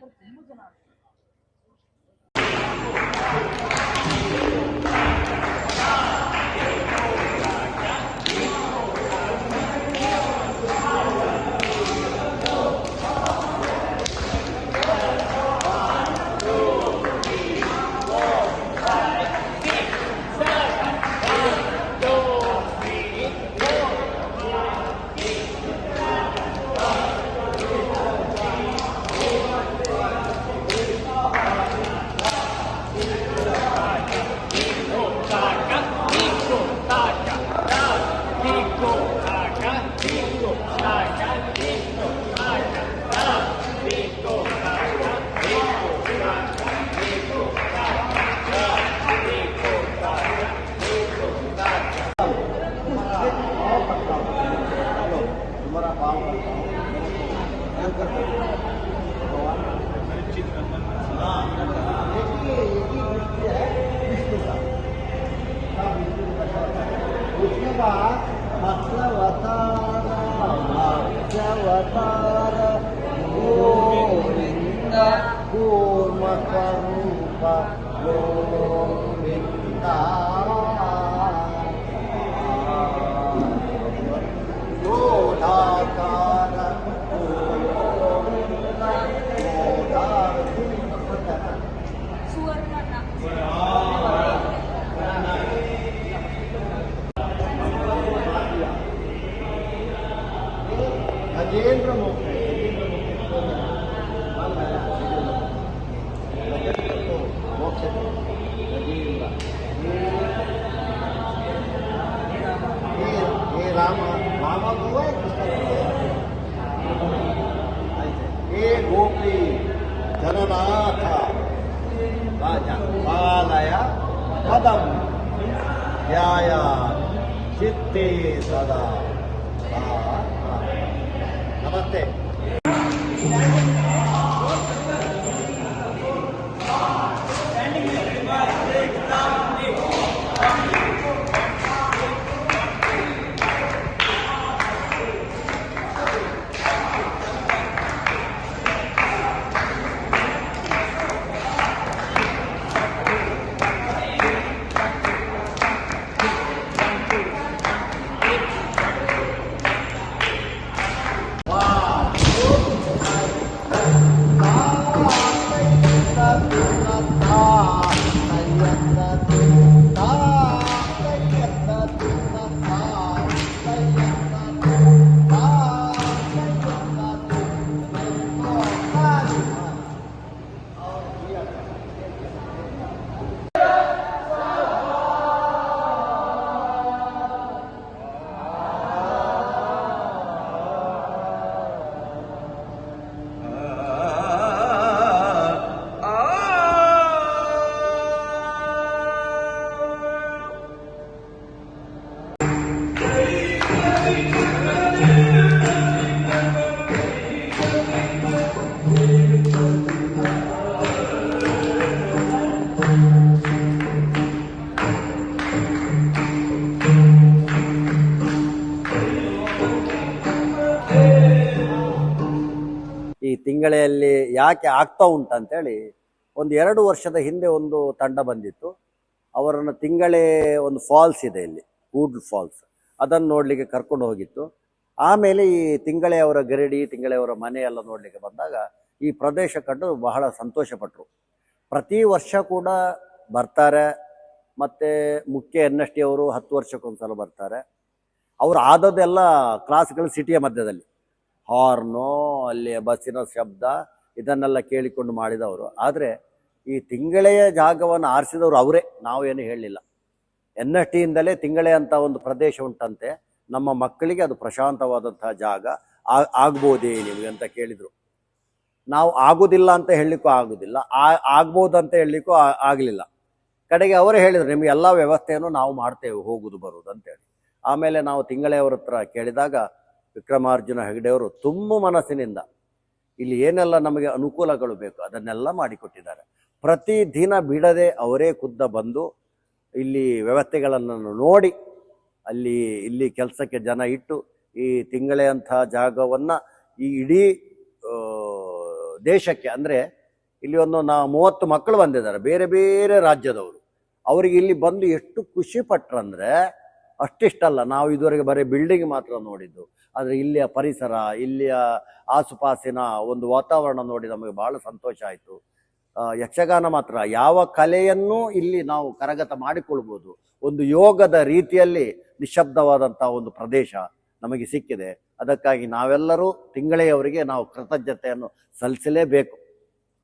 ಕೊಡ್ತೀನಿ ಅವತಾರ ಗೋವಿಂದ ಕೂರ್ಮ ಸ್ವರೂಪ ಗೋವಿಂದ पदम चित्ते सदा। नमस्ते। ಈ ತಿಂಗಳೆಯಲ್ಲಿ ಯಾಕೆ ಆಗ್ತಾ ಉಂಟಂತೇಳಿ ಒಂದು ಎರಡು ವರ್ಷದ ಹಿಂದೆ ಒಂದು ತಂಡ ಬಂದಿತ್ತು. ಅವರನ್ನು ತಿಂಗಳೇ ಒಂದು ಫಾಲ್ಸ್ ಇದೆ ಇಲ್ಲಿ ಕೂಡ್ ಫಾಲ್ಸ್. ಅದನ್ನು ನೋಡಲಿಕ್ಕೆ ಕರ್ಕೊಂಡು ಹೋಗಿತ್ತು. ಆಮೇಲೆ ಈ ತಿಂಗಳೆಯವರ ಗರಡಿ ತಿಂಗಳೆಯವರ ಮನೆ ಎಲ್ಲ ನೋಡಲಿಕ್ಕೆ ಬಂದಾಗ ಈ ಪ್ರದೇಶ ಕಂಡು ಬಹಳ ಸಂತೋಷಪಟ್ಟರು ಪ್ರತಿ ವರ್ಷ ಕೂಡ ಬರ್ತಾರೆ, ಮತ್ತು ಮುಖ್ಯ ಎನ್ ಎಸ್ ಟಿ ಅವರು ಹತ್ತು ವರ್ಷಕ್ಕೊಂದ್ಸಲ ಬರ್ತಾರೆ. ಅವರು ಆದದ್ದೆಲ್ಲ ಕ್ಲಾಸ್ಗಳು ಸಿಟಿಯ ಮಧ್ಯದಲ್ಲಿ. ಹಾರ್ನು ಅಲ್ಲಿ ಬಸ್ಸಿನ ಶಬ್ದ, ಇದನ್ನೆಲ್ಲ ಕೇಳಿಕೊಂಡು ಮಾಡಿದವರು. ಆದರೆ ಈ ತಿಂಗಳೆಯ ಜಾಗವನ್ನು ಆರಿಸಿದವರು ಅವರೇ, ನಾವೇನು ಹೇಳಲಿಲ್ಲ. ಎನ್ ಎಸ್ ಟಿಯಿಂದಲೇ ತಿಂಗಳೆ ಅಂತ ಒಂದು ಪ್ರದೇಶ ಉಂಟಂತೆ, ನಮ್ಮ ಮಕ್ಕಳಿಗೆ ಅದು ಪ್ರಶಾಂತವಾದಂತಹ ಜಾಗ ಆಗ್ಬೋದೇ ನಿಮಗೆ ಅಂತ ಕೇಳಿದರು. ನಾವು ಆಗೋದಿಲ್ಲ ಅಂತ ಹೇಳಲಿಕ್ಕೂ ಆಗೋದಿಲ್ಲ ಆಗ್ಬೋದು ಅಂತ ಹೇಳಲಿಕ್ಕೂ ಆಗಲಿಲ್ಲ. ಕಡೆಗೆ ಅವರೇ ಹೇಳಿದರು, ನಿಮಗೆ ಎಲ್ಲ ವ್ಯವಸ್ಥೆಯನ್ನು ನಾವು ಮಾಡ್ತೇವೆ, ಹೋಗುದು ಬರುವುದು ಅಂತೇಳಿ. ಆಮೇಲೆ ನಾವು ತಿಂಗಳೆಯವರ ಹತ್ರ ಕೇಳಿದಾಗ ವಿಕ್ರಮಾರ್ಜುನ ಹೆಗಡೆಯವರು ತುಂಬ ಮನಸ್ಸಿನಿಂದ ಇಲ್ಲಿ ಏನೆಲ್ಲ ನಮಗೆ ಅನುಕೂಲಗಳು ಬೇಕು ಅದನ್ನೆಲ್ಲ ಮಾಡಿಕೊಟ್ಟಿದ್ದಾರೆ. ಪ್ರತಿ ದಿನ ಬಿಡದೆ ಅವರೇ ಖುದ್ದ ಬಂದು ಇಲ್ಲಿ ವ್ಯವಸ್ಥೆಗಳನ್ನು ನೋಡಿ ಅಲ್ಲಿ ಇಲ್ಲಿ ಕೆಲಸಕ್ಕೆ ಜನ ಇಟ್ಟು ಈ ತಿಂಗಳೇ ಅಂಥ ಜಾಗವನ್ನು ಈ ಇಡೀ ದೇಶಕ್ಕೆ ಅಂದರೆ ಇಲ್ಲಿ ಒಂದು ನಾ ಮೂವತ್ತು ಮಕ್ಕಳು ಬಂದಿದ್ದಾರೆ, ಬೇರೆ ಬೇರೆ ರಾಜ್ಯದವರು. ಅವರಿಗೆ ಇಲ್ಲಿ ಬಂದು ಎಷ್ಟು ಖುಷಿ ಪಟ್ರಂದ್ರೆ ಅಷ್ಟಿಷ್ಟಲ್ಲ. ನಾವು ಇದುವರೆಗೆ ಬರೀ ಬಿಲ್ಡಿಂಗ್ ಮಾತ್ರ ನೋಡಿದ್ದು. ಆದರೆ ಇಲ್ಲಿಯ ಪರಿಸರ, ಇಲ್ಲಿಯ ಆಸುಪಾಸಿನ ಒಂದು ವಾತಾವರಣ ನೋಡಿ ನಮಗೆ ಬಹಳ ಸಂತೋಷ ಆಯಿತು. ಯಕ್ಷಗಾನ ಮಾತ್ರ. ಯಾವ ಕಲೆಯನ್ನು ಇಲ್ಲಿ ನಾವು ಕರಗತ ಮಾಡಿಕೊಳ್ಬೋದು. ಒಂದು ಯೋಗದ ರೀತಿಯಲ್ಲಿ ನಿಶಬ್ದವಾದಂಥ ಒಂದು ಪ್ರದೇಶ ನಮಗೆ ಸಿಕ್ಕಿದೆ. ಅದಕ್ಕಾಗಿ ನಾವೆಲ್ಲರೂ ತಿಂಗಳೆಯವರಿಗೆ ನಾವು ಕೃತಜ್ಞತೆಯನ್ನು ಸಲ್ಲಿಸಲೇಬೇಕು.